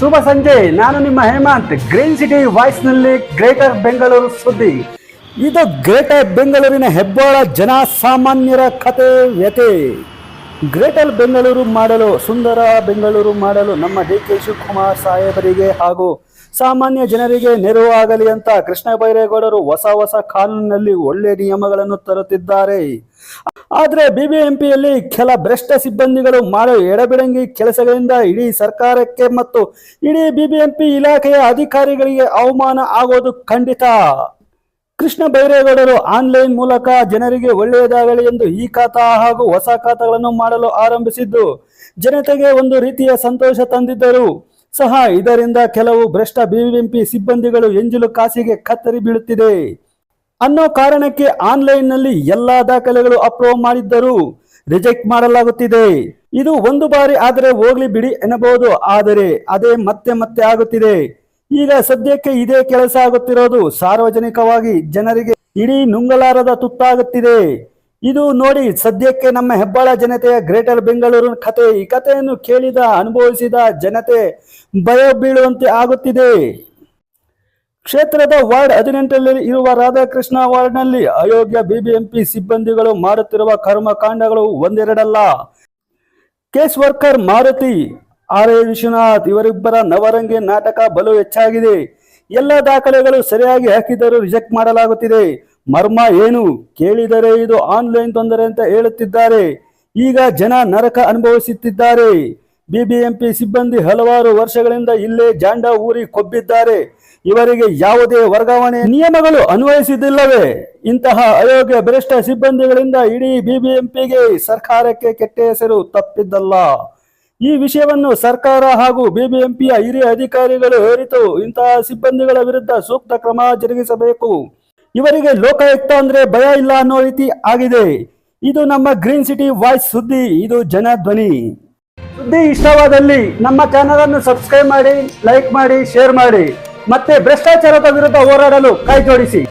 ಶುಭ ಸಂಜೆ. ನಾನು ನಿಮ್ಮ ಹೇಮಂತ್. ಗ್ರೀನ್ ಸಿಟಿ ವಾಯ್ಸ್ನಲ್ಲಿ ಗ್ರೇಟರ್ ಬೆಂಗಳೂರು ಸುದ್ದಿ. ಇದು ಗ್ರೇಟರ್ ಬೆಂಗಳೂರಿನ ಹೆಬ್ಬಾಳ ಜನಸಾಮಾನ್ಯರ ಕತೆ ವ್ಯತೆ ಗ್ರೇಟರ್ ಬೆಂಗಳೂರು ಮಾಡಲು, ಸುಂದರ ಬೆಂಗಳೂರು ಮಾಡಲು ನಮ್ಮ ಡಿ ಕೆ ಶಿವಕುಮಾರ್ ಸಾಹೇಬರಿಗೆ ಹಾಗೂ ಸಾಮಾನ್ಯ ಜನರಿಗೆ ನೆರವಾಗಲಿ ಅಂತ ಕೃಷ್ಣ ಬೈರೇಗೌಡರು ಹೊಸ ಹೊಸ ಕಾನೂನಿನಲ್ಲಿ ಒಳ್ಳೆ ನಿಯಮಗಳನ್ನು ತರುತ್ತಿದ್ದಾರೆ. ಆದ್ರೆ ಬಿಬಿಎಂಪಿಯಲ್ಲಿ ಕೆಲ ಭ್ರಷ್ಟ ಸಿಬ್ಬಂದಿಗಳು ಮಾಡೋ ಎಡಬಿಡಂಗಿ ಕೆಲಸಗಳಿಂದ ಇಡೀ ಸರ್ಕಾರಕ್ಕೆ ಮತ್ತು ಇಡೀ ಬಿಬಿಎಂಪಿ ಇಲಾಖೆಯ ಅಧಿಕಾರಿಗಳಿಗೆ ಅವಮಾನ ಆಗೋದು ಖಂಡಿತ. ಕೃಷ್ಣ ಬೈರೇಗೌಡರು ಆನ್ಲೈನ್ ಮೂಲಕ ಜನರಿಗೆ ಒಳ್ಳೆಯದಾಗಲಿ ಎಂದು ಈ ಖಾತಾ ಹಾಗೂ ಹೊಸ ಖಾತಾಗಳನ್ನು ಮಾಡಲು ಆರಂಭಿಸಿದ್ದು, ಜನತೆಗೆ ಒಂದು ರೀತಿಯ ಸಂತೋಷ ತಂದಿದ್ದರು ಸಹ ಇದರಿಂದ ಕೆಲವು ಭ್ರಷ್ಟ ಬಿಬಿಎಂಪಿ ಸಿಬ್ಬಂದಿಗಳು ಎಂಜಲು ಕಾಸಿಗೆ ಕತ್ತರಿ ಬೀಳುತ್ತಿದೆ. ಅನ್ನೋ ಕಾರಣಕ್ಕೆ ಆನ್ಲೈನ್ನಲ್ಲಿ ಎಲ್ಲಾ ದಾಖಲೆಗಳು ಅಪ್ರೂವ್ ಮಾಡಿದ್ದರೂ ರಿಜೆಕ್ಟ್ ಮಾಡಲಾಗುತ್ತಿದೆ. ಇದು ಒಂದು ಬಾರಿ ಆದರೆ ಹೋಗ್ಲಿ ಬಿಡಿ ಎನ್ನಬಹುದು, ಆದರೆ ಅದೇ ಮತ್ತೆ ಮತ್ತೆ ಆಗುತ್ತಿದೆ. ಈಗ ಸದ್ಯಕ್ಕೆ ಇದೇ ಕೆಲಸ ಆಗುತ್ತಿರೋದು ಸಾರ್ವಜನಿಕವಾಗಿ ಜನರಿಗೆ ಇಡೀ ನುಂಗಲಾರದ ತುತ್ತಾಗುತ್ತಿದೆ. ಇದು ನೋಡಿ ಸದ್ಯಕ್ಕೆ ನಮ್ಮ ಹೆಬ್ಬಾಳ ಜನತೆಯ ಗ್ರೇಟರ್ ಬೆಂಗಳೂರು ಕತೆ ಈ ಕಥೆಯನ್ನು ಕೇಳಿದ, ಅನುಭವಿಸಿದ ಜನತೆ ಭಯ ಬೀಳುವಂತೆ ಆಗುತ್ತಿದೆ. ಕ್ಷೇತ್ರದ ವಾರ್ಡ್ ಹದಿನೆಂಟರಲ್ಲಿ ಇರುವ ರಾಧಾಕೃಷ್ಣ ವಾರ್ಡ್ನಲ್ಲಿ ಅಯೋಗ್ಯ ಬಿಬಿಎಂಪಿ ಸಿಬ್ಬಂದಿಗಳು ಮಾಡುತ್ತಿರುವ ಕರ್ಮಕಾಂಡಗಳು ಒಂದೆರಡಲ್ಲ. Case worker Maruti R A Vishwanath ಇವರಿಬ್ಬರ ನವರಂಗಿ ನಾಟಕ ಬಲು ಹೆಚ್ಚಾಗಿದೆ. ಎಲ್ಲ ದಾಖಲೆಗಳು ಸರಿಯಾಗಿ ಹಾಕಿದರೂ ರಿಜೆಕ್ಟ್ ಮಾಡಲಾಗುತ್ತಿದೆ. ಮರ್ಮ ಏನು? ಕೇಳಿದರೆ ಇದು ಆನ್ಲೈನ್ ತೊಂದರೆ ಅಂತ ಹೇಳುತ್ತಿದ್ದಾರೆ. ಈಗ ಜನ ನರಕ ಅನುಭವಿಸುತ್ತಿದ್ದಾರೆ. ಬಿಬಿಎಂಪಿ ಸಿಬ್ಬಂದಿ ಹಲವಾರು ವರ್ಷಗಳಿಂದ ಇಲ್ಲೇ ಜಾಂಡ ಊರಿ ಕೊಬ್ಬಿದ್ದಾರೆ. ಇವರಿಗೆ ಯಾವುದೇ ವರ್ಗಾವಣೆ ನಿಯಮಗಳು ಅನ್ವಯಿಸಿದಿಲ್ಲವೇ ಇಂತಹ ಅಯೋಗ್ಯ ಭ್ರಷ್ಟ ಸಿಬ್ಬಂದಿಗಳಿಂದ ಇಡೀ ಬಿಬಿಎಂಪಿಗೆ ಸರ್ಕಾರಕ್ಕೆ ಕೆಟ್ಟ ಹೆಸರು ತಪ್ಪಿದ್ದಲ್ಲ. ಈ ವಿಷಯವನ್ನು ಸರ್ಕಾರ ಹಾಗೂ ಬಿಬಿಎಂಪಿಯ ಹಿರಿಯ ಅಧಿಕಾರಿಗಳು ಹೇರಿತು ಇಂತಹ ಸಿಬ್ಬಂದಿಗಳ ವಿರುದ್ಧ ಸೂಕ್ತ ಕ್ರಮ ಜರುಗಿಸಬೇಕು. ಇವರಿಗೆ ಲೋಕಾಯುಕ್ತ ಅಂದ್ರೆ ಭಯ ಇಲ್ಲ ಅನ್ನೋ ರೀತಿ ಆಗಿದೆ. ಇದು ನಮ್ಮ ಗ್ರೀನ್ ಸಿಟಿ ವಾಯ್ಸ್ ಸುದ್ದಿ. ಇದು ಜನ ಧ್ವನಿ ಸುದ್ದಿ ಇಷ್ಟವಾದಲ್ಲಿ ನಮ್ಮ ಚಾನಲ್ ಅನ್ನು ಸಬ್ಸ್ಕ್ರೈಬ್ ಮಾಡಿ ಲೈಕ್ ಮಾಡಿ ಶೇರ್ ಮಾಡಿ, ಮತ್ತೆ ಭ್ರಷ್ಟಾಚಾರದ ವಿರುದ್ಧ ಹೋರಾಡಲು ಕೈ ಜೋಡಿಸಿ.